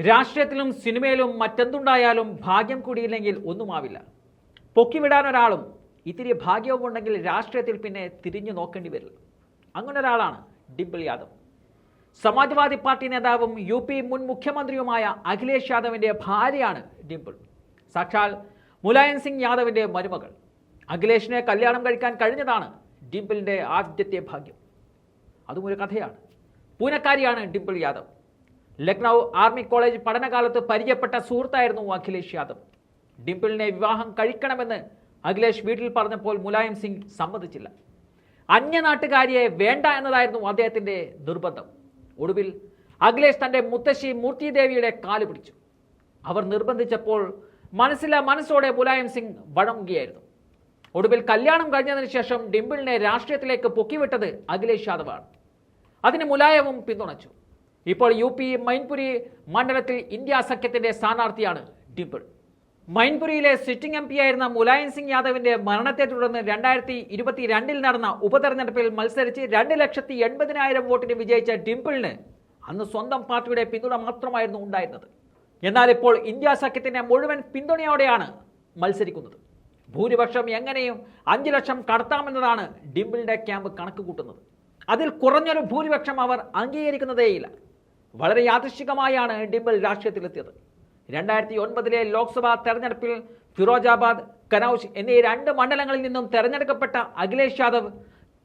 രാഷ്ട്രീയത്തിലും സിനിമയിലും മറ്റെന്തുണ്ടായാലും ഭാഗ്യം കൂടിയില്ലെങ്കിൽ ഒന്നുമാവില്ല. പൊക്കിവിടാൻ ഒരാളും ഇത്തിരി ഭാഗ്യവും ഉണ്ടെങ്കിൽ രാഷ്ട്രീയത്തിൽ പിന്നെ തിരിഞ്ഞു നോക്കേണ്ടി വരില്ല. അങ്ങനെ ഒരാളാണ് ഡിംപിൾ യാദവ്. സമാജ്വാദി പാർട്ടി നേതാവും യു പി മുൻ മുഖ്യമന്ത്രിയുമായ അഖിലേഷ് യാദവിന്റെ ഭാര്യയാണ് ഡിംപിൾ. സാക്ഷാൽ മുലായം സിംഗ് യാദവിന്റെ മരുമകൾ. അഖിലേഷിനെ കല്യാണം കഴിക്കാൻ കഴിഞ്ഞതാണ് ഡിംപിളിന്റെ ആദ്യത്തെ ഭാഗ്യം. അതും ഒരു കഥയാണ്. പൂനക്കാരിയാണ് ഡിംപിൾ യാദവ്. ലക്നൗ ആർമി കോളേജ് പഠനകാലത്ത് പരിചയപ്പെട്ട സുഹൃത്തായിരുന്നു അഖിലേഷ് യാദവ്. ഡിംപിളിനെ വിവാഹം കഴിക്കണമെന്ന് അഖിലേഷ് വീട്ടിൽ പറഞ്ഞപ്പോൾ മുലായം സിംഗ് സമ്മതിച്ചില്ല. അന്യനാട്ടുകാരിയെ വേണ്ട എന്നതായിരുന്നു അദ്ദേഹത്തിന്റെ നിർബന്ധം. ഒടുവിൽ അഖിലേഷ് തന്റെ മുത്തശ്ശി മൂർത്തിദേവിയുടെ കാൽ പിടിച്ചു. അവർ നിർബന്ധിച്ചപ്പോൾ മനസ്സില മനസ്സോടെ മുലായം സിംഗ് വഴങ്ങുകയായിരുന്നു. ഒടുവിൽ കല്യാണം കഴിഞ്ഞതിന് ശേഷം ഡിംപിളിനെ രാഷ്ട്രീയത്തിലേക്ക് പൊക്കിവിട്ടത് അഖിലേഷ് യാദവാണ്. അതിന് മുലായവും പിന്തുണച്ചു. ഇപ്പോൾ യു പി മൈൻപുരി മണ്ഡലത്തിൽ ഇന്ത്യ സഖ്യത്തിന്റെ സ്ഥാനാർത്ഥിയാണ് ഡിംപിൾ. മൈൻപുരിയിലെ സിറ്റിംഗ് എം പി ആയിരുന്ന മുലായൻ സിംഗ് യാദവിന്റെ മരണത്തെ തുടർന്ന് രണ്ടായിരത്തി ഇരുപത്തിരണ്ടിൽ നടന്ന ഉപതെരഞ്ഞെടുപ്പിൽ മത്സരിച്ച് രണ്ട് ലക്ഷത്തി എൺപതിനായിരം വോട്ടിന് വിജയിച്ച ഡിംപിളിന് അന്ന് സ്വന്തം പാർട്ടിയുടെ പിന്തുണ മാത്രമായിരുന്നു ഉണ്ടായിരുന്നത്. എന്നാൽ ഇപ്പോൾ ഇന്ത്യ സഖ്യത്തിന്റെ മുഴുവൻ പിന്തുണയോടെയാണ് മത്സരിക്കുന്നത്. ഭൂരിപക്ഷം എങ്ങനെയും അഞ്ച് ലക്ഷം കടത്താമെന്നതാണ് ഡിംപിളിന്റെ ക്യാമ്പ് കണക്ക് കൂട്ടുന്നത്. അതിൽ കുറഞ്ഞൊരു ഭൂരിപക്ഷം അവർ അംഗീകരിക്കുന്നതേയില്ല. വളരെ യാദൃശികമായാണ് ഡിംപിൾ രാഷ്ട്രീയത്തിലെത്തിയത്. രണ്ടായിരത്തി ഒൻപതിലെ ലോക്സഭാ തെരഞ്ഞെടുപ്പിൽ ഫിറോജാബാദ് കനൌജ് എന്നീ രണ്ട് മണ്ഡലങ്ങളിൽ നിന്നും തെരഞ്ഞെടുക്കപ്പെട്ട അഖിലേഷ് യാദവ്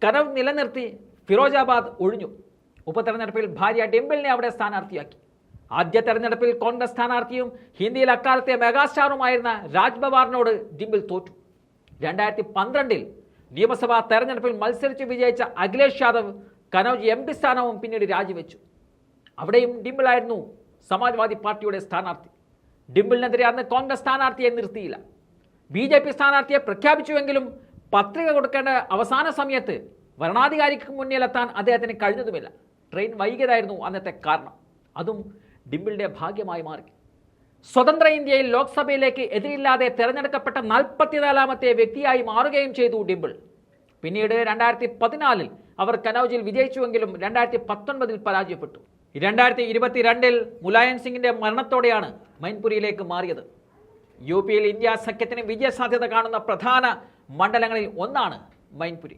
കനൌ നിലനിർത്തി ഫിറോജാബാദ് ഒഴിഞ്ഞു. ഉപതെരഞ്ഞെടുപ്പിൽ ഭാര്യ ഡിംപിളിനെ അവിടെ സ്ഥാനാർത്ഥിയാക്കി. ആദ്യ തെരഞ്ഞെടുപ്പിൽ കോൺഗ്രസ് സ്ഥാനാർത്ഥിയും ഹിന്ദിയിൽ അക്കാലത്തെ മെഗാസ്റ്റാറുമായിരുന്ന രാജ് ഡിംപിൾ തോറ്റു. രണ്ടായിരത്തി പന്ത്രണ്ടിൽ നിയമസഭാ തെരഞ്ഞെടുപ്പിൽ മത്സരിച്ച് വിജയിച്ച അഖിലേഷ് യാദവ് കനൌജ് എം പി സ്ഥാനവും പിന്നീട് രാജിവെച്ചു. അവിടെയും ഡിംപിളായിരുന്നു സമാജ്വാദി പാർട്ടിയുടെ സ്ഥാനാർത്ഥി. ഡിംപിളിനെതിരെ അന്ന് കോൺഗ്രസ് സ്ഥാനാർത്ഥിയെ നിർത്തിയില്ല. ബി ജെ പി സ്ഥാനാർത്ഥിയെ പ്രഖ്യാപിച്ചുവെങ്കിലും പത്രിക കൊടുക്കേണ്ട അവസാന സമയത്ത് വരണാധികാരിക്ക് മുന്നിലെത്താൻ അദ്ദേഹത്തിന് കഴിഞ്ഞതുമില്ല. ട്രെയിൻ വൈകിയതായിരുന്നു അന്നത്തെ കാരണം. അതും ഡിംപിളിന്റെ ഭാഗ്യമായി മാറി. സ്വതന്ത്ര ഇന്ത്യയിൽ ലോക്സഭയിലേക്ക് എതിരില്ലാതെ തിരഞ്ഞെടുക്കപ്പെട്ട നാൽപ്പത്തിനാലാമത്തെ വ്യക്തിയായി മാറുകയും ചെയ്തു ഡിംപിൾ പിന്നീട് രണ്ടായിരത്തി പതിനാലിൽ അവർ കനൌജിൽ വിജയിച്ചുവെങ്കിലും രണ്ടായിരത്തി പത്തൊൻപതിൽ പരാജയപ്പെട്ടു. രണ്ടായിരത്തി ഇരുപത്തിരണ്ടിൽ മുലായം സിംഗിന്റെ മരണത്തോടെയാണ് മൈൻപുരിയിലേക്ക് മാറിയത്. യു പിയിൽ ഇന്ത്യ സഖ്യത്തിന് വിജയസാധ്യത കാണുന്ന പ്രധാന മണ്ഡലങ്ങളിൽ ഒന്നാണ് മൈൻപുരി.